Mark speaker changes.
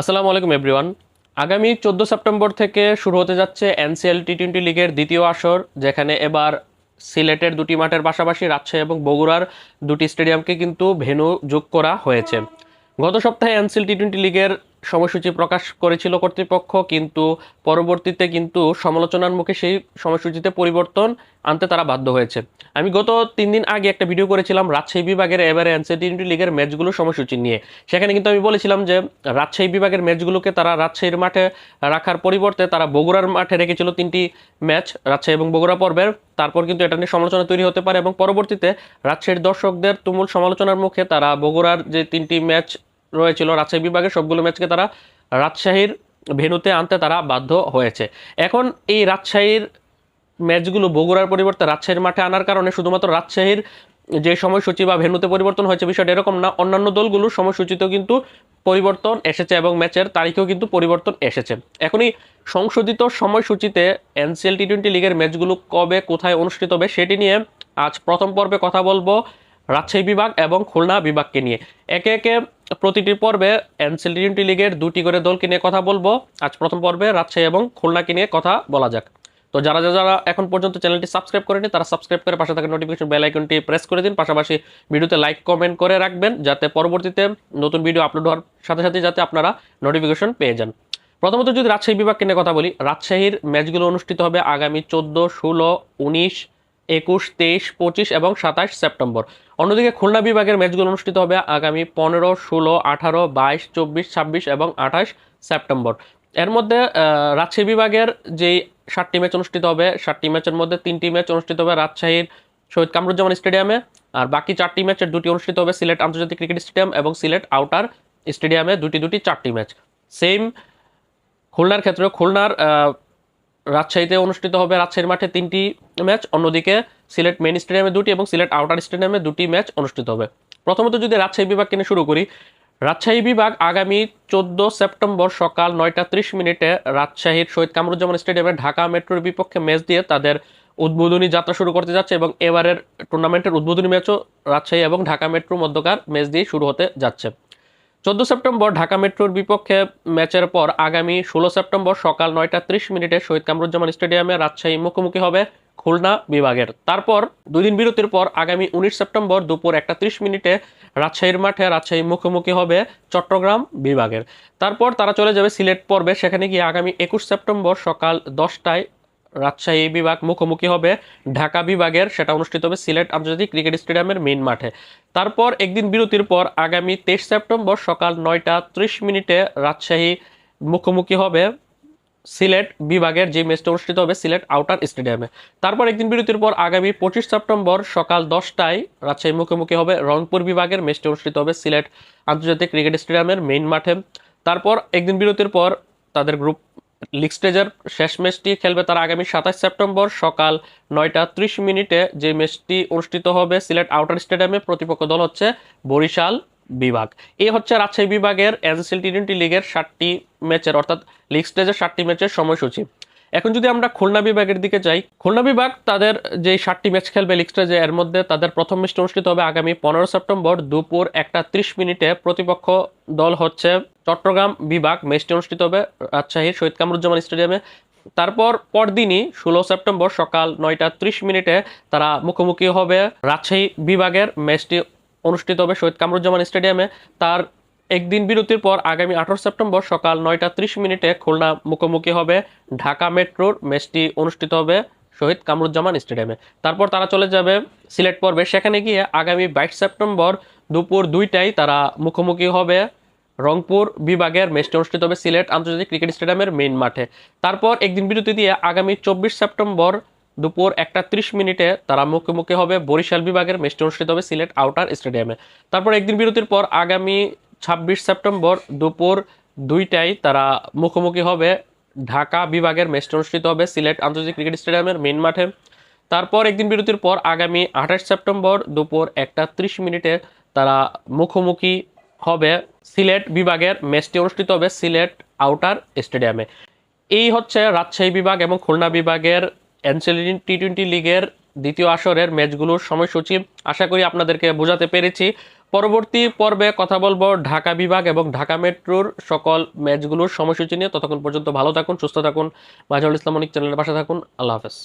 Speaker 1: আসসালামু আলাইকুম এভরিওয়ান আগামী চোদ্দ সেপ্টেম্বর থেকে শুরু হতে যাচ্ছে এনসিএল টি টোয়েন্টি লিগের দ্বিতীয় আসর, যেখানে এবার সিলেটের দুটি মাঠের পাশাপাশি রাজশাহী এবং বগুড়ার দুটি স্টেডিয়ামকে কিন্তু ভেনু যোগ করা হয়েছে। গত সপ্তাহে এনসিএল টি টোয়েন্টি লিগের সময়সূচি প্রকাশ করেছিল কর্তৃপক্ষ, কিন্তু পরবর্তীতে কিন্তু সমালোচনার মুখে সেই সময়সূচিতে পরিবর্তন আনতে তারা বাধ্য হয়েছে। আমি গত তিন দিন আগে একটা ভিডিও করেছিলাম রাজশাহী বিভাগের এবারে এনসিএল টি টোয়েন্টি লিগের ম্যাচগুলো সময়সূচি নিয়ে। সেখানে কিন্তু আমি বলেছিলাম যে, রাজশাহী বিভাগের ম্যাচগুলোকে তারা রাজশাহীর মাঠে রাখার পরিবর্তে তারা বগুড়ার মাঠে রেখেছিল তিনটি ম্যাচ, রাজশাহী এবং বগুড়া পর্বের। তারপর কিন্তু এটা নিয়ে সমালোচনা তৈরি হতে পারে এবং পরবর্তীতে রাজশাহীর দর্শকদের তুমুল সমালোচনার মুখে তারা বগুড়ার যে তিনটি ম্যাচ রয়েছিল। রাজশাহী বিভাগের সবগুলো ম্যাচকে তারা রাজশাহীর ভেনুতে আনতে তারা বাধ্য হয়েছে। এখন এই রাজশাহীর ম্যাচগুলো বগুড়ার পরিবর্তে রাজশাহীর মাঠে আনার কারণে শুধুমাত্র রাজশাহীর যে সময়সূচি বা ভেনুতে পরিবর্তন হয়েছে বিষয়টা এরকম না, অন্যান্য দলগুলোর সময়সূচিতেও কিন্তু পরিবর্তন এসেছে এবং ম্যাচের তারিখেও কিন্তু পরিবর্তন এসেছে। এখনই সংশোধিত সময়সূচিতে এনসিএল টি টোয়েন্টি লিগের ম্যাচগুলো কবে, কোথায় অনুষ্ঠিত হবে সেটি নিয়ে আজ প্রথম পর্বে কথা বলব রাজশাহী বিভাগ এবং খুলনা বিভাগকে নিয়ে। একে একে প্রতিটি পর্বে এনসিএল টি লিগের দুটি করে দলকে নিয়ে কথা বলব। আজ প্রথম পর্বে রাজশাহী এবং খুলনাকে নিয়ে কথা বলা যাক। তো যারা যারা যারা এখন পর্যন্ত চ্যানেলটি সাবস্ক্রাইব করেনি, তারা সাবস্ক্রাইব করে পাশে থাকা নোটিফিকেশন বেল আইকনটি প্রেস করে দিন। পাশাপাশি ভিডিওতে লাইক কমেন্ট করে রাখবেন যাতে পরবর্তীতে নতুন ভিডিও আপলোড হওয়ার সাথে সাথে যাতে আপনারা নোটিফিকেশন পেয়ে যান। প্রথমত যদি রাজশাহী বিভাগকে নিয়ে কথা বলি, রাজশাহীর ম্যাচগুলো অনুষ্ঠিত হবে আগামী চোদ্দ, ষোলো, উনিশ একুশ, তেইশ, পঁচিশ এবং সাতাশ সেপ্টেম্বর। অন্যদিকে খুলনা বিভাগের ম্যাচগুলো অনুষ্ঠিত হবে আগামী পনেরো, ষোলো, আঠারো, বাইশ, চব্বিশ, ছাব্বিশ এবং আঠাশ সেপ্টেম্বর। এর মধ্যে রাজশাহী বিভাগের যেই সাতটি ম্যাচ অনুষ্ঠিত হবে, সাতটি ম্যাচের মধ্যে তিনটি ম্যাচ অনুষ্ঠিত হবে রাজশাহীর শহীদ কামরুজ্জামান স্টেডিয়ামে। আর বাকি চারটি ম্যাচের দুটি অনুষ্ঠিত হবে সিলেট আন্তর্জাতিক ক্রিকেট স্টেডিয়াম এবং সিলেট আউটার স্টেডিয়ামে দুটি দুটি, চারটি ম্যাচ। সেম খুলনার ক্ষেত্রেও, খুলনার রাজশাহীতে অনুষ্ঠিত হবে রাজশাহীর মাঠে তিনটি ম্যাচ, অন্যদিকে সিলেট মেন স্টেডিয়ামে দুটি এবং সিলেট আউটার স্টেডিয়ামে দুটি ম্যাচ অনুষ্ঠিত হবে। প্রথমত যদি রাজশাহী বিভাগ কিনে শুরু করি, রাজশাহী বিভাগ আগামী চোদ্দ সেপ্টেম্বর সকাল নয়টা ত্রিশ মিনিটে রাজশাহীর শহীদ কামরুজ্জামান স্টেডিয়ামে ঢাকা মেট্রোর বিপক্ষে ম্যাচ দিয়ে তাদের উদ্বোধনী যাত্রা শুরু করতে যাচ্ছে এবং এবারের টুর্নামেন্টের উদ্বোধনী ম্যাচও রাজশাহী এবং ঢাকা মেট্রো মধ্যকার ম্যাচ দিয়ে শুরু হতে যাচ্ছে। চোদ্দ সেপ্টেম্বর ঢাকা মেট্রোর বিপক্ষে ম্যাচের পর আগামী ষোলো সেপ্টেম্বর সকাল নয়টা ত্রিশ মিনিটে শহীদ কামরুজ্জামান স্টেডিয়ামে রাজশাহী মুখোমুখি হবে খুলনা বিভাগের। তারপর দুই দিন বিরতির পর আগামী উনিশ সেপ্টেম্বর দুপুর একটা ত্রিশ মিনিটে রাজশাহীর মাঠে রাজশাহী মুখোমুখি হবে চট্টগ্রাম বিভাগের। তারপর তারা চলে যাবে সিলেট পর্বে, সেখানে গিয়ে আগামী একুশ সেপ্টেম্বর সকাল দশটায় রাজশাহী বিভাগ মুখোমুখি হবে, ঢাকা বিভাগের, সেটা অনুষ্ঠিত হবে সিলেট আন্তর্জাতিক ক্রিকেট স্টেডিয়ামের মেইন মাঠে। তারপর একদিন বিরতির পর আগামী তেইশ সেপ্টেম্বর সকাল নয়টা ত্রিশ মিনিটে রাজশাহী মুখোমুখি হবে সিলেট বিভাগের, যে ম্যাচটা অনুষ্ঠিত হবে সিলেট আউটার স্টেডিয়ামে। তারপর একদিন বিরতির পর আগামী পঁচিশ সেপ্টেম্বর সকাল দশটায় রাজশাহী মুখোমুখি হবে, রংপুর বিভাগের ম্যাচটি অনুষ্ঠিত হবে সিলেট আন্তর্জাতিক ক্রিকেট স্টেডিয়ামের মেইন মাঠে। তারপর একদিন বিরতির পর তাদের গ্রুপ লিগ স্টেজের শেষ ম্যাচটি খেলবে তারা আগামী সাতাশ সেপ্টেম্বর সকাল নয়টা ত্রিশ মিনিটে। যে ম্যাচটি অনুষ্ঠিত হবে সিলেট আউটার স্টেডিয়ামে, প্রতিপক্ষ দল হচ্ছে বরিশাল বিভাগ। এই হচ্ছে রাজশাহী বিভাগের এনসিএল টি টোয়েন্টি লিগের ষাটটি ম্যাচের, অর্থাৎ লিগ স্টেজের ষাটটি ম্যাচের সময়সূচি। এখন যদি আমরা খুলনা বিভাগের দিকে যাই, খুলনা বিভাগ তাদের যে ষাটটি ম্যাচ খেলবে লিগ যে এর মধ্যে, তাদের প্রথম ম্যাচটি অনুষ্ঠিত হবে আগামী পনেরো সেপ্টেম্বর দুপুর একটা ত্রিশ মিনিটে প্রতিপক্ষ দল হচ্ছে চট্টগ্রাম বিভাগ। ম্যাচটি অনুষ্ঠিত হবে রাজশাহীর শহীদ কামরুজ্জামান স্টেডিয়ামে। তারপর পরদিনই ষোলো সেপ্টেম্বর সকাল নয়টা ত্রিশ মিনিটে তারা মুখোমুখি হবে রাজশাহী বিভাগের। ম্যাচটি অনুষ্ঠিত হবে শহীদ কামরুজ্জামান স্টেডিয়ামে। তার একদিন বিরতির পর আগামী আঠারো সেপ্টেম্বর সকাল নয়টা ত্রিশ মিনিটে খুলনা মুখোমুখি হবে ঢাকা মেট্রোর ম্যাচটি অনুষ্ঠিত হবে শহীদ কামরুজ্জামান স্টেডিয়ামে। তারপর তারা চলে যাবে সিলেট পর্বে। সেখানে গিয়ে আগামী বাইশ সেপ্টেম্বর দুপুর দুইটায় তারা মুখোমুখি হবে রংপুর বিভাগের। ম্যাচটি অনুষ্ঠিত হবে সিলেট আন্তর্জাতিক ক্রিকেট স্টেডিয়ামের মেইন মাঠে। তারপর একদিন বিরতি দিয়ে আগামী চব্বিশ সেপ্টেম্বর দুপুর একটা ত্রিশ মিনিটে তারা মুখোমুখি হবে বরিশাল বিভাগের। ম্যাচটি অনুষ্ঠিত হবে সিলেট আউটার স্টেডিয়ামে। তারপর একদিন বিরতির পর আগামী ছাব্বিশ সেপ্টেম্বর দুপুর দুইটায় তারা মুখোমুখি হবে ঢাকা বিভাগের ম্যাচটি অনুষ্ঠিত হবে সিলেট আন্তর্জাতিক ক্রিকেট স্টেডিয়ামের মেন মাঠে। তারপর একদিন বিরতির পর আগামী আঠাশ সেপ্টেম্বর দুপুর একটা ত্রিশ মিনিটে তারা মুখোমুখি হবে সিলেট বিভাগের ম্যাচটি অনুষ্ঠিত হবে সিলেট আউটার স্টেডিয়ামে। এই হচ্ছে রাজশাহী বিভাগ এবং খুলনা বিভাগের এনসিএল টি টোয়েন্টি লিগের দ্বিতীয় আসরের ম্যাচগুলোর সময়সূচি। আশা করি আপনাদেরকে বোঝাতে পেরেছি। পরবর্তী পর্বে কথা বলব ঢাকা বিভাগ এবং ঢাকা মেট্রোর সকল ম্যাচগুলোর সময়সূচি নিয়ে। ততক্ষণ পর্যন্ত ভালো থাকুন, সুস্থ থাকুন। মাঝারুল ইসলাম অনিক চ্যানেলের পাশে থাকুন। আল্লাহ হাফেজ।